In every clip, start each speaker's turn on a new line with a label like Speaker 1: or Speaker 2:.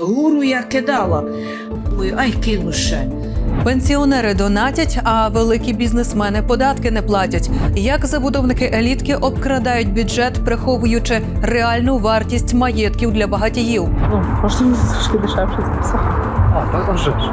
Speaker 1: Гуру я кидала. Ой, ай кину ще.
Speaker 2: Пенсіонери донатять, а великі бізнесмени податки не платять. Як забудовники елітки обкрадають бюджет, приховуючи реальну вартість маєтків для багатіїв.
Speaker 3: Ну, можна трошки дешевше.
Speaker 4: А, так вже ж.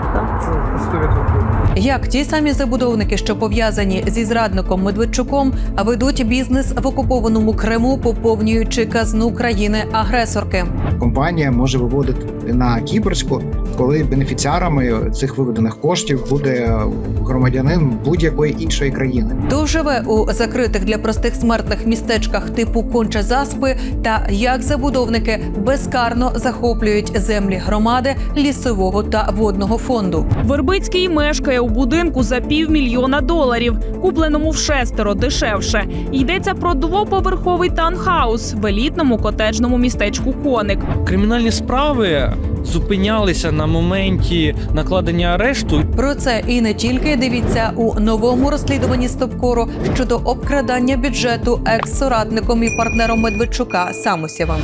Speaker 2: Як ті самі забудовники, що пов'язані зі зрадником Медведчуком, ведуть бізнес в окупованому Криму, поповнюючи казну країни-агресорки.
Speaker 5: компанія може виводити на Кіпрську, коли бенефіціарами цих виведених коштів буде громадянин будь-якої іншої країни.
Speaker 2: Хто живе у закритих для простих смертних містечках типу Конча Заспи, та як забудовники безкарно захоплюють землі громади, лісового та водного фонду.
Speaker 6: Вербицький мешкає у будинку за півмільйона доларів, купленому в шестеро дешевше. Йдеться про двоповерховий таунхаус в елітному котеджному містечку Коник.
Speaker 7: Кримінальні справи зупинялися на моменті накладення арешту.
Speaker 2: Про це і не тільки дивіться у новому розслідуванні Стопкору щодо обкрадання бюджету екс-соратником і партнером Медведчука Самосєвим.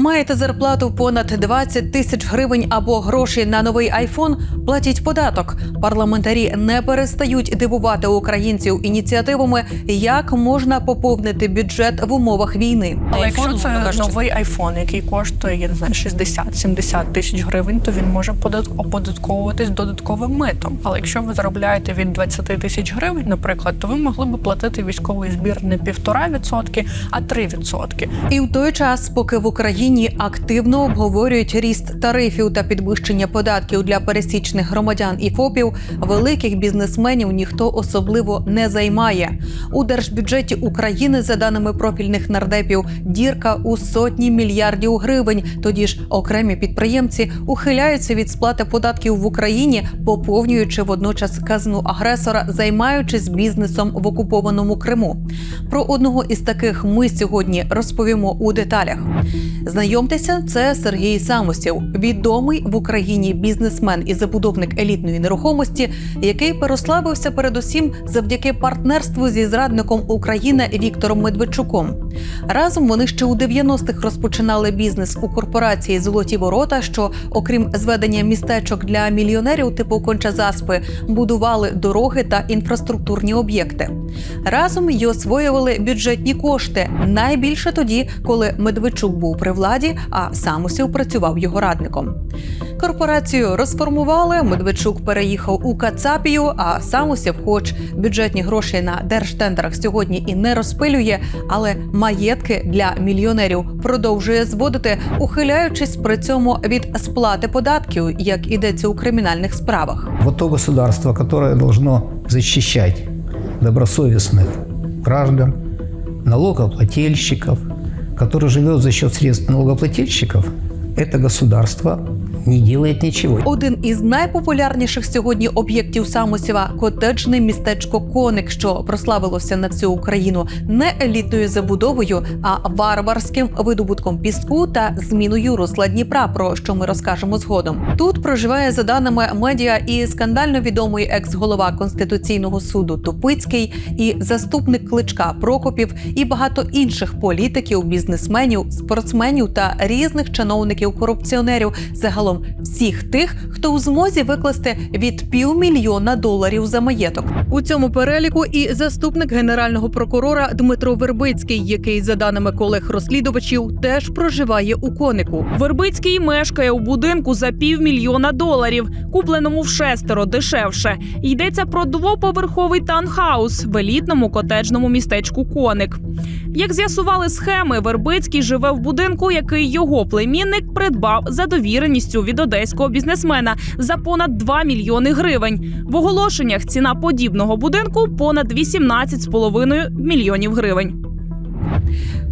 Speaker 2: Маєте зарплату понад 20 тисяч гривень або гроші на новий айфон? Платіть податок. Парламентарі не перестають дивувати українців ініціативами, як можна поповнити бюджет в умовах війни.
Speaker 3: Але якщо це новий айфон, який коштує я не знаю 60-70 тисяч гривень, то він може подат- оподатковуватись додатковим митом. Але якщо ви заробляєте від 20 тисяч гривень, наприклад, то ви могли би платити військовий збір не півтора відсотки, а 3 відсотки.
Speaker 2: І в той час, поки в Україні активно обговорюють ріст тарифів та підвищення податків для пересічних громадян і ФОПів, великих бізнесменів ніхто особливо не займає. У держбюджеті України, за даними профільних нардепів, дірка у сотні мільярдів гривень. Тоді ж окремі підприємці ухиляються від сплати податків в Україні, поповнюючи водночас казну агресора, займаючись бізнесом в окупованому Криму. Про одного із таких ми сьогодні розповімо у деталях. Знайомтеся, це Сергій Самосів, відомий в Україні бізнесмен і забудовник елітної нерухомості, який переславився передусім завдяки партнерству зі зрадником України Віктором Медведчуком. Разом вони ще у 90-х розпочинали бізнес у корпорації Золоті ворота, що, окрім зведення містечок для мільйонерів типу Конча Заспи, будували дороги та інфраструктурні об'єкти. Разом й освоювали бюджетні кошти найбільше тоді, коли Медведчук був при владі, а Самосів працював його радником. Корпорацію розформували. Медведчук переїхав у Кацапію. А Самосів, хоч бюджетні гроші на держтендерах сьогодні і не розпилює, але маєтки для мільйонерів продовжує зводити, ухиляючись при цьому від сплати податків, як ідеться у кримінальних справах.
Speaker 8: Вот то государство, которое должно защищать добросовестных граждан, налогоплательщиков, который живет за счет средств налогоплательщиков, это государство не делает ничего.
Speaker 2: Один із найпопулярніших сьогодні об'єктів Самосєва – котеджне містечко Коник, що прославилося на всю Україну не елітною забудовою, а варварським видобутком піску та зміною русла Дніпра, про що ми розкажемо згодом. Тут проживає за даними медіа і скандально відомий екс-голова конституційного суду Тупицький, і заступник кличка Прокопів, і багато інших політиків, бізнесменів, спортсменів та різних чиновників-корупціонерів. Загалом всіх тих, хто у змозі викласти від півмільйона доларів за маєток. У цьому переліку і заступник генерального прокурора Дмитро Вербицький, який, за даними колег розслідувачів, теж проживає у конику.
Speaker 6: Вербицький мешкає у будинку за півмільйона доларів, купленому в шестеро дешевше. Йдеться про двоповерховий таунхаус в елітному котеджному містечку Коник. Як з'ясували схеми, Вербицький живе в будинку, який його племінник придбав за довіреністю від одеського бізнесмена за понад 2 мільйони гривень. В оголошеннях ціна подібного будинку понад 18,5 мільйонів гривень.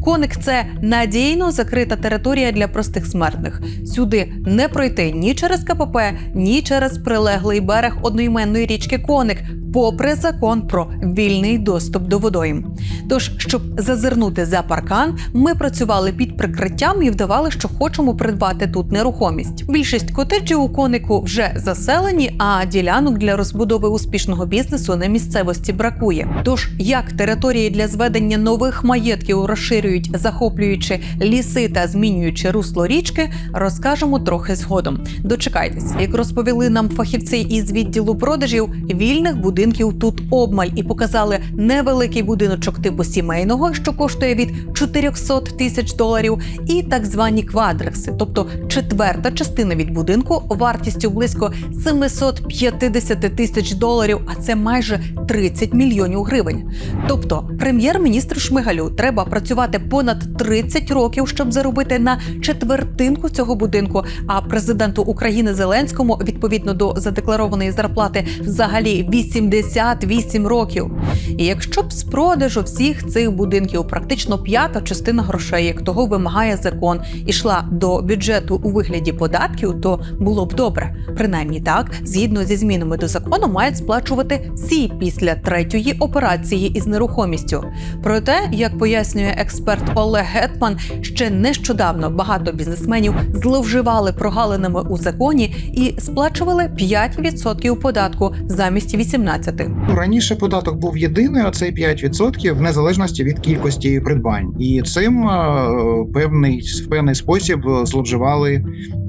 Speaker 2: Коник це надійно закрита територія для простих смертних. Сюди не пройти ні через КПП, ні через прилеглий берег одноіменної річки Коник, попри закон про вільний доступ до водойм. Тож, щоб зазирнути за паркан, ми працювали під прикриттям і вдавали, що хочемо придбати тут нерухомість. Більшість котеджів у конику вже заселені, а ділянок для розбудови успішного бізнесу на місцевості бракує. Тож, як території для зведення нових маєтків розширюють, захоплюючи ліси та змінюючи русло річки, розкажемо трохи згодом. Дочекайтесь, як розповіли нам фахівці із відділу продажів, вільних будинків тут обмаль і показали невеликий будиночок типу сімейного, що коштує від 400 тисяч доларів, і так звані квадрекси, тобто четверта частина від будинку вартістю близько 750 тисяч доларів, а це майже 30 мільйонів гривень. Тобто, прем'єр-міністру Шмигалю треба працювати понад 30 років, щоб заробити на четвертинку цього будинку. А президенту України Зеленському відповідно до задекларованої зарплати взагалі 88 років. І якщо б з продажу всіх цих будинків практично п'ята частина грошей, як того вимагає закон, ішла до бюджету у вигляді податків, то було б добре. Принаймні так, згідно зі змінами до закону, мають сплачувати всі після третьої операції із нерухомістю. Проте, як пояснює експерт Олег Гетман, ще нещодавно багато бізнесменів зловживали прогалинами у законі і сплачували 5% податку замість 18%.
Speaker 5: Ну, Раніше податок був єдиний, а цей 5% в незалежності від кількості придбань, і цим е, певний певний спосіб зловживали е, е,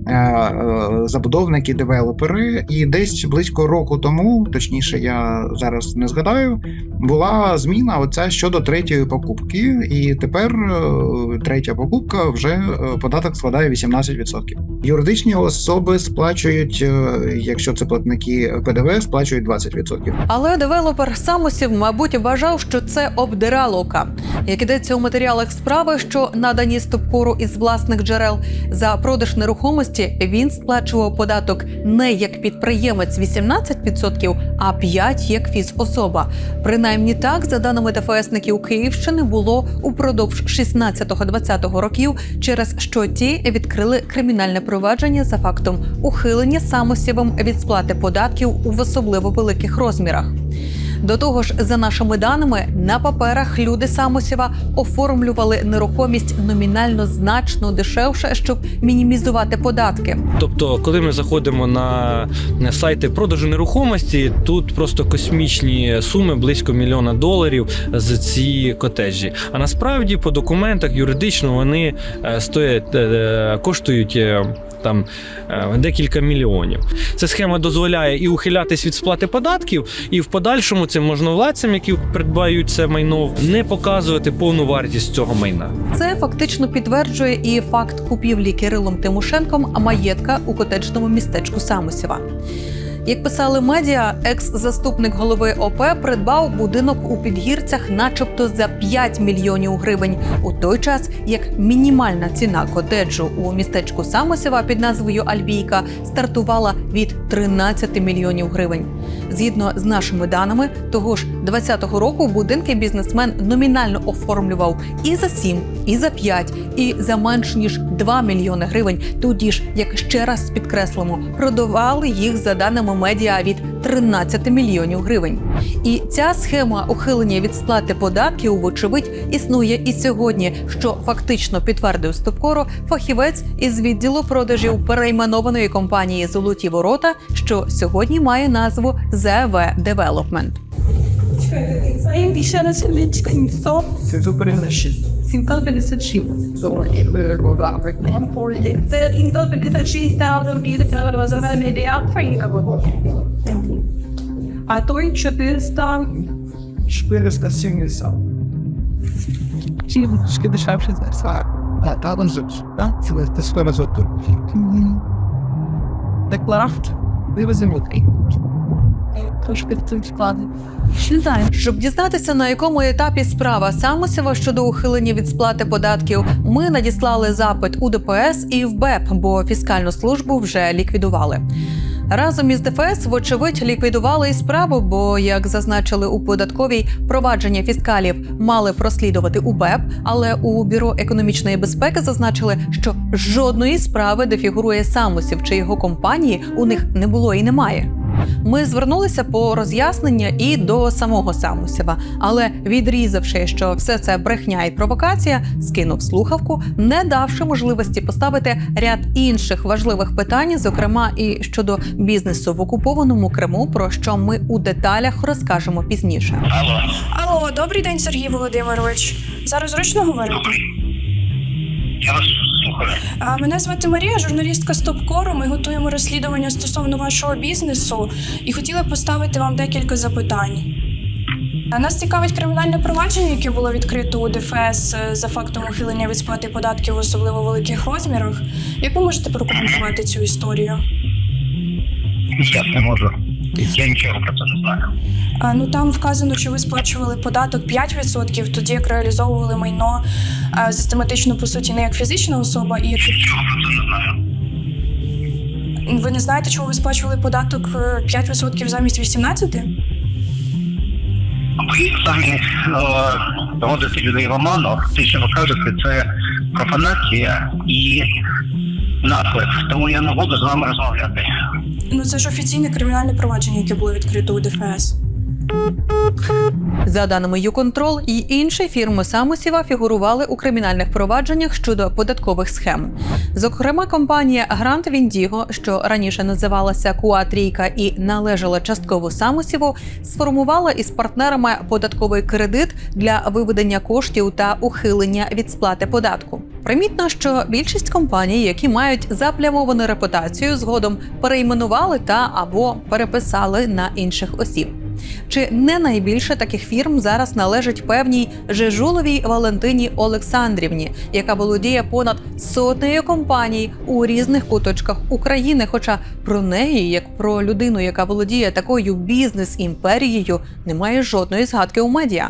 Speaker 5: забудовники, девелопери. І десь близько року тому, точніше, я зараз не згадаю, була зміна оця щодо третьої покупки, і тепер е, третя покупка вже е, податок складає 18%. Юридичні особи сплачують, е, якщо це платники ПДВ, сплачують 20%.
Speaker 2: Але девелопер Самосів, мабуть, вважав, що це обдираловка. Як ідеться у матеріалах справи, що надані стопкору із власних джерел за продаж нерухомості, він сплачував податок не як підприємець 18%, а 5% як фізособа. Принаймні так, за даними ДФСників Київщини, було упродовж 16-20 років, через що ті відкрили кримінальне провадження за фактом ухилення самосівом від сплати податків у особливо великих розмірах. До того ж, за нашими даними, на паперах люди Самосєва оформлювали нерухомість номінально значно дешевше, щоб мінімізувати податки.
Speaker 7: Тобто, коли ми заходимо на сайти продажу нерухомості, тут просто космічні суми близько мільйона доларів за ці котеджі. А насправді по документах юридично вони е, стоять е, коштують. Там е, декілька мільйонів. Ця схема дозволяє і ухилятись від сплати податків, і в подальшому цим можновладцям, які придбають це майно, не показувати повну вартість цього майна.
Speaker 2: Це фактично підтверджує і факт купівлі Кирилом Тимошенком маєтка у котеджному містечку Самосєва. Як писали медіа, екс-заступник голови ОП придбав будинок у підгірцях, начебто за 5 мільйонів гривень, у той час як мінімальна ціна котеджу у містечку Самосєва під назвою Альбійка стартувала від 13 мільйонів гривень. Згідно з нашими даними, того ж 20-го року будинки бізнесмен номінально оформлював і за 7, і за 5, і за менш ніж 2 мільйони гривень. Тоді ж, як ще раз підкреслимо, продавали їх за даними медіа від 13 мільйонів гривень. І ця схема ухилення від сплати податків, вочевидь, існує і сьогодні, що фактично підтвердив Стопкоро фахівець із відділу продажів перейменованої компанії Золоті ворота, що сьогодні має назву ЗВ Девелопмент.
Speaker 4: Це супернащі.
Speaker 1: А той 400
Speaker 4: 470. Трішки дешевше за це. А, та вон же. Так, це це сфера зоту. Декларафт. Вивеземо такий.
Speaker 1: трошки тут складно.
Speaker 2: Щоб дізнатися, на якому етапі справа Самосєва щодо ухилення від сплати податків, ми надіслали запит у ДПС і в БЕП, бо фіскальну службу вже ліквідували. Разом із ДФС, вочевидь, ліквідували і справу, бо, як зазначили у податковій, провадження фіскалів мали прослідувати у БЕП, але у бюро економічної безпеки зазначили, що жодної справи, де фігурує Самусів чи його компанії, у них не було і немає. Ми звернулися по роз'яснення і до самого Самусєва, але відрізавши, що все це брехня і провокація, скинув слухавку, не давши можливості поставити ряд інших важливих питань, зокрема і щодо бізнесу в окупованому Криму, про що ми у деталях розкажемо пізніше.
Speaker 9: Алло, добрий день, Сергій Володимирович. Зараз зручно говорити?
Speaker 10: Я вас.
Speaker 9: А, Мене звати Марія, журналістка Стопкору. Ми готуємо розслідування стосовно вашого бізнесу і хотіла поставити вам декілька запитань. Нас цікавить кримінальне провадження, яке було відкрито у ДФС е, за фактом ухилення від сплати податків в особливо великих розмірах. Як ви можете прокоментувати цю історію?
Speaker 10: Я не можу. Я нічого про це не знаю.
Speaker 9: А, Ну там вказано, що ви сплачували податок 5%, тоді як реалізовували майно а, систематично по суті не як фізична особа, і як
Speaker 10: Нічого про це не знаю.
Speaker 9: ви не знаєте, чому ви сплачували податок е, 5% замість 18%?
Speaker 10: Ви самі е, доводите людей в оману. Те, що ви кажете, це профанація і наклик, Тому я не буду з вами розмовляти.
Speaker 9: Ну це ж офіційне кримінальне провадження, яке було відкрито у ДФС.
Speaker 2: За даними ЮКонтрол, і інші фірми Самосіва фігурували у кримінальних провадженнях щодо податкових схем. Зокрема, компанія Грант Віндіго, що раніше називалася Куатрійка і належала частково Самосіву, сформувала із партнерами податковий кредит для виведення коштів та ухилення від сплати податку. Примітно, що більшість компаній, які мають заплямовану репутацію, згодом перейменували та або переписали на інших осіб. Чи не найбільше таких фірм зараз належить певній Жежуловій Валентині Олександрівні, яка володіє понад сотнею компаній у різних куточках України? Хоча про неї, як про людину, яка володіє такою бізнес-імперією, немає жодної згадки у медіа.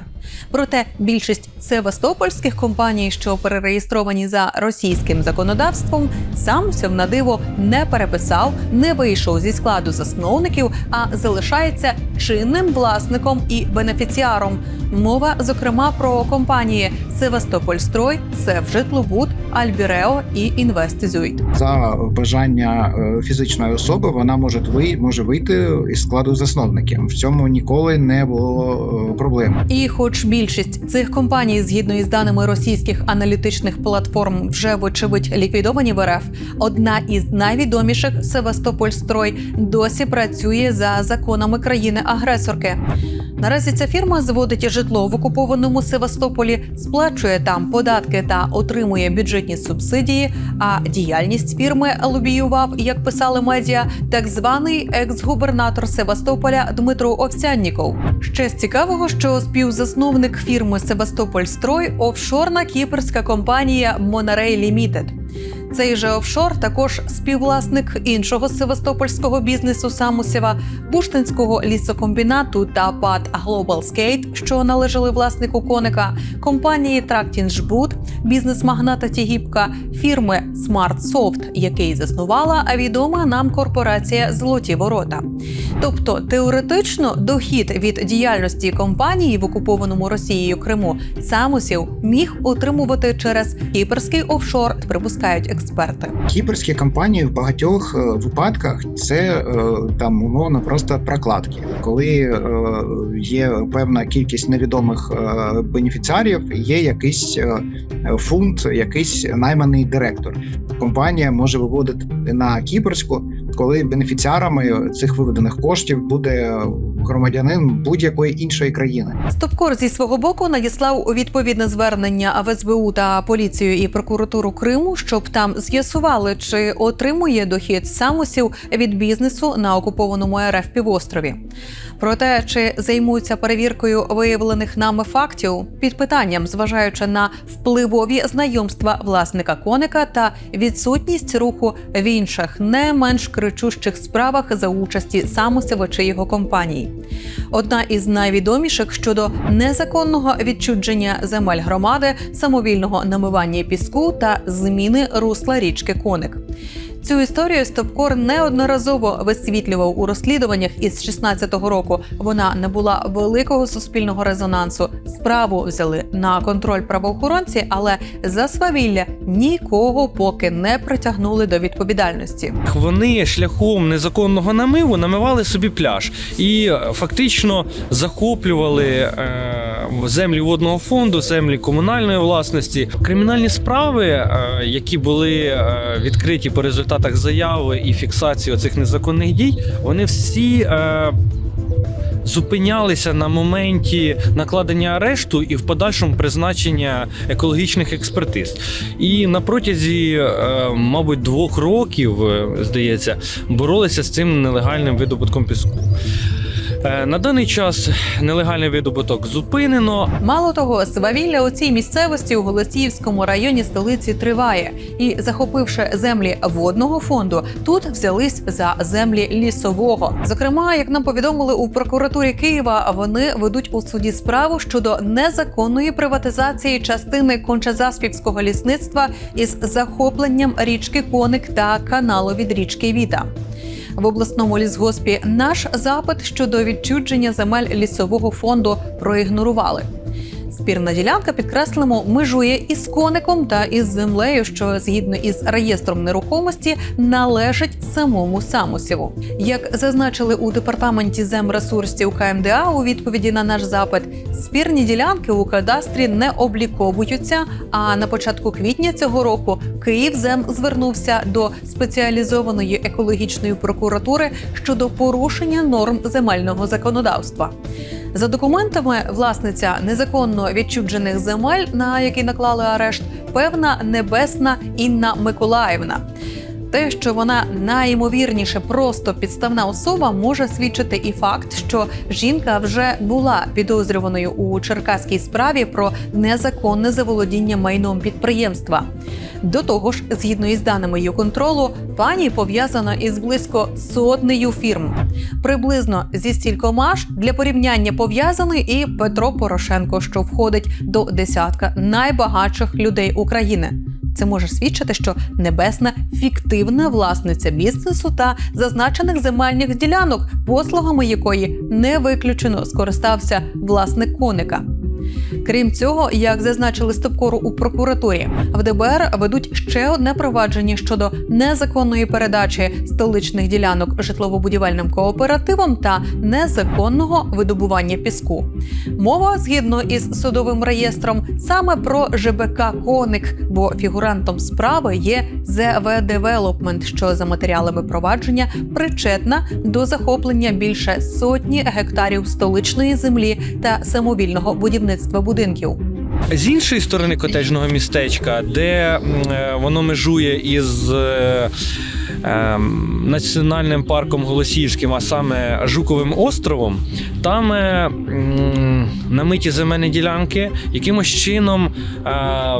Speaker 2: Проте більшість севастопольських компаній, що перереєстровані за російським законодавством, сам сьом на диво не переписав, не вийшов зі складу засновників, а залишається чинним власником і бенефіціаром. Мова, зокрема, про компанії Севастопольстрой, Севжитлобуд, Альбірео і Інвестизуйт.
Speaker 5: За бажання е, фізичної особи вона може може вийти із складу засновників. В цьому ніколи не було е, проблем.
Speaker 2: І, хоч більшість цих компаній, згідно із даними російських аналітичних платформ, вже вочевидь ліквідовані в РФ, одна із найвідоміших Севастопольстрой досі працює за законами країни-агресорки. Наразі ця фірма зводить житло в окупованому Севастополі, сплачує там податки та отримує бюджетні субсидії. А діяльність фірми лобіював, як писали медіа, так званий екс-губернатор Севастополя Дмитро Овсянніков. Ще з цікавого, що співзасновник фірми Севастопольстрой офшорна кіпрська компанія Монарей Лімітед. Цей же офшор також співвласник іншого севастопольського бізнесу Самусєва, Буштинського лісокомбінату та ПАД Global Skate, що належали власнику коника, компанії Трактінжбуд, бізнес-магната Тігіпка, фірми Soft, який заснувала відома нам корпорація Золоті Ворота. Тобто теоретично дохід від діяльності компанії в окупованому Росією Криму Самусів міг отримувати через кіперський офшор, припускають експерти.
Speaker 5: Кіпрські компанії в багатьох е, випадках це е, там умовно просто прокладки, коли е, є певна кількість невідомих бенефіціарів, є якийсь фунт, якийсь найманий директор. Компанія може виводити на кіпрську, коли бенефіціарами цих виведених коштів буде громадянин будь-якої іншої країни.
Speaker 2: Стопкор зі свого боку надіслав у відповідне звернення в СБУ та поліцію і прокуратуру Криму, щоб там з'ясували, чи отримує дохід самосів від бізнесу на окупованому РФ півострові. Проте чи займуться перевіркою виявлених нами фактів під питанням, зважаючи на впливові знайомства власника коника та відсутність руху в інших не менш кричущих справах за участі Самосева чи його компаній. Одна із найвідоміших щодо незаконного відчудження земель громади, самовільного намивання піску та зміни русла річки Коник. Цю історію Стопкор неодноразово висвітлював у розслідуваннях із 16-го року. Вона не була великого суспільного резонансу. Справу взяли на контроль правоохоронці, але за свавілля нікого поки не притягнули до відповідальності.
Speaker 7: Вони шляхом незаконного намиву намивали собі пляж і е, фактично захоплювали е, землі водного фонду, землі комунальної власності. Кримінальні справи, е, які були е, відкриті по результатах заяви і фіксації оцих незаконних дій, вони всі. Е, Зупинялися на моменті накладення арешту і в подальшому призначення екологічних експертиз. І на протязі, е, мабуть, двох років, е, здається, боролися з цим нелегальним видобутком піску. Е, На даний час нелегальний видобуток зупинено,
Speaker 2: Мало того, свавілля у цій місцевості у Голосіївському районі столиці триває. І захопивши землі водного фонду, тут взялись за землі лісового. Зокрема, як нам повідомили у прокуратурі Києва, вони ведуть у суді справу щодо незаконної приватизації частини кончезаспівського лісництва із захопленням річки Коник та каналу від річки Віта. В обласному лісгоспі наш запит щодо відчудження земель лісового фонду проігнорували. Спірна ділянка, підкреслимо, межує із коником та із землею, що згідно із реєстром нерухомості належить самому самосіву. Як зазначили у департаменті земресурсів КМДА у відповіді на наш запит, спірні ділянки у кадастрі не обліковуються. А на початку квітня цього року Київзем звернувся до спеціалізованої екологічної прокуратури щодо порушення норм земельного законодавства. За документами, власниця незаконно відчуджених земель, на які наклали арешт, певна небесна Інна Миколаївна. Те, що вона найімовірніше просто підставна особа, може свідчити і факт, що жінка вже була підозрюваною у черкаській справі про незаконне заволодіння майном підприємства. До того ж, згідно із даними її контролу, пані пов'язана із близько сотнею фірм. Приблизно зі стількома ж для порівняння пов'язаний і Петро Порошенко, що входить до десятка найбагатших людей України. Це може свідчити, що небесна фіктивна власниця бізнесу та зазначених земельних ділянок, послугами якої не виключено скористався власник коника. Крім цього, як зазначили стопкору у прокуратурі, в ДБР ведуть ще одне провадження щодо незаконної передачі столичних ділянок житлово-будівельним кооперативам та незаконного видобування піску. Мова згідно із судовим реєстром саме про ЖБК Коник, бо фігурантом справи є ЗВ Девелопмент, що за матеріалами провадження причетна до захоплення більше сотні гектарів столичної землі та самовільного будівництва будинків.
Speaker 7: З іншої сторони котеджного містечка, де е, воно межує із е, національним парком Голосіївським, а саме Жуковим островом, там е, намиті земельні ділянки якимось чином е,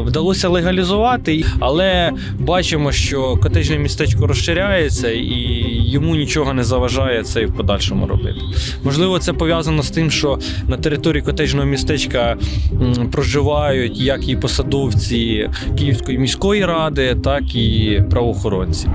Speaker 7: вдалося легалізувати, але бачимо, що котеджне містечко розширяється і йому нічого не заважає це і в подальшому робити. Можливо, це пов'язано з тим, що на території котеджного містечка проживають як і посадовці Київської міської ради, так і правоохоронці.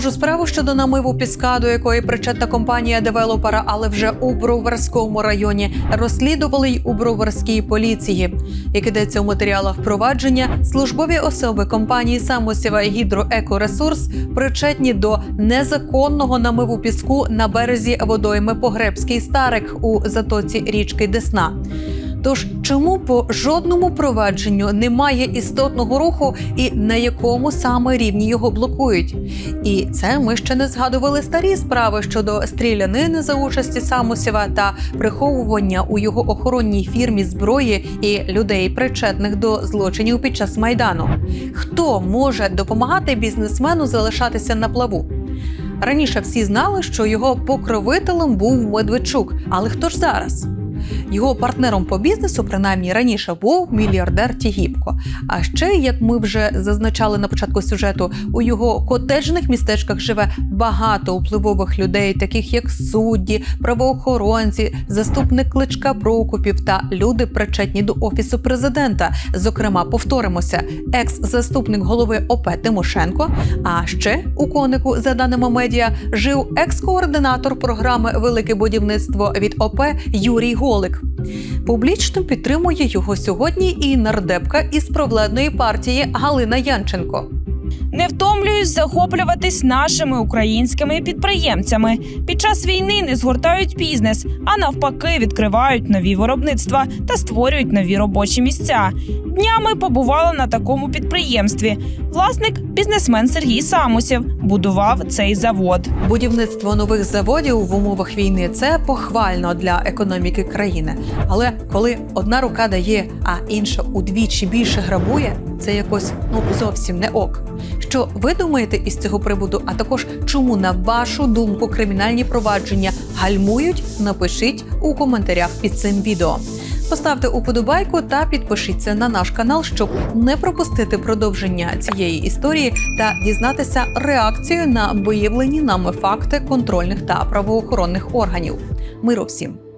Speaker 2: Схожу справу щодо намиву піска, до якої причетна компанія девелопера, але вже у Броварському районі розслідували й у Броварській поліції. Як ідеться у матеріалах провадження, службові особи компанії Самосєва Гідроекоресурс причетні до незаконного намиву піску на березі водойми Погребський Старик у затоці річки Десна. Тож чому по жодному провадженню немає істотного руху і на якому саме рівні його блокують? І це ми ще не згадували старі справи щодо стрілянини за участі Самосєва та приховування у його охоронній фірмі зброї і людей, причетних до злочинів під час майдану. Хто може допомагати бізнесмену залишатися на плаву? Раніше всі знали, що його покровителем був Медведчук, але хто ж зараз? Його партнером по бізнесу, принаймні раніше, був мільярдер Тігіпко. А ще, як ми вже зазначали на початку сюжету, у його котеджних містечках живе багато впливових людей, таких як судді, правоохоронці, заступник кличка Прокупів та люди, причетні до офісу президента. Зокрема, повторимося, екс-заступник голови ОП Тимошенко. А ще у конику, за даними медіа, жив екс-координатор програми Велике будівництво від ОП Юрій Голик. Публічно підтримує його сьогодні і нардепка із провладної партії Галина Янченко.
Speaker 6: Не втомлююсь захоплюватись нашими українськими підприємцями. Під час війни не згортають бізнес, а навпаки, відкривають нові виробництва та створюють нові робочі місця. Днями побувала на такому підприємстві. Власник бізнесмен Сергій Самусів будував цей завод.
Speaker 2: Будівництво нових заводів в умовах війни це похвально для економіки країни. Але коли одна рука дає, а інша удвічі більше грабує, це якось ну зовсім не ок. Що ви думаєте із цього приводу? А також чому на вашу думку кримінальні провадження гальмують? Напишіть у коментарях під цим відео. Поставте уподобайку та підпишіться на наш канал, щоб не пропустити продовження цієї історії та дізнатися реакцію на виявлені нами факти контрольних та правоохоронних органів. Миру всім!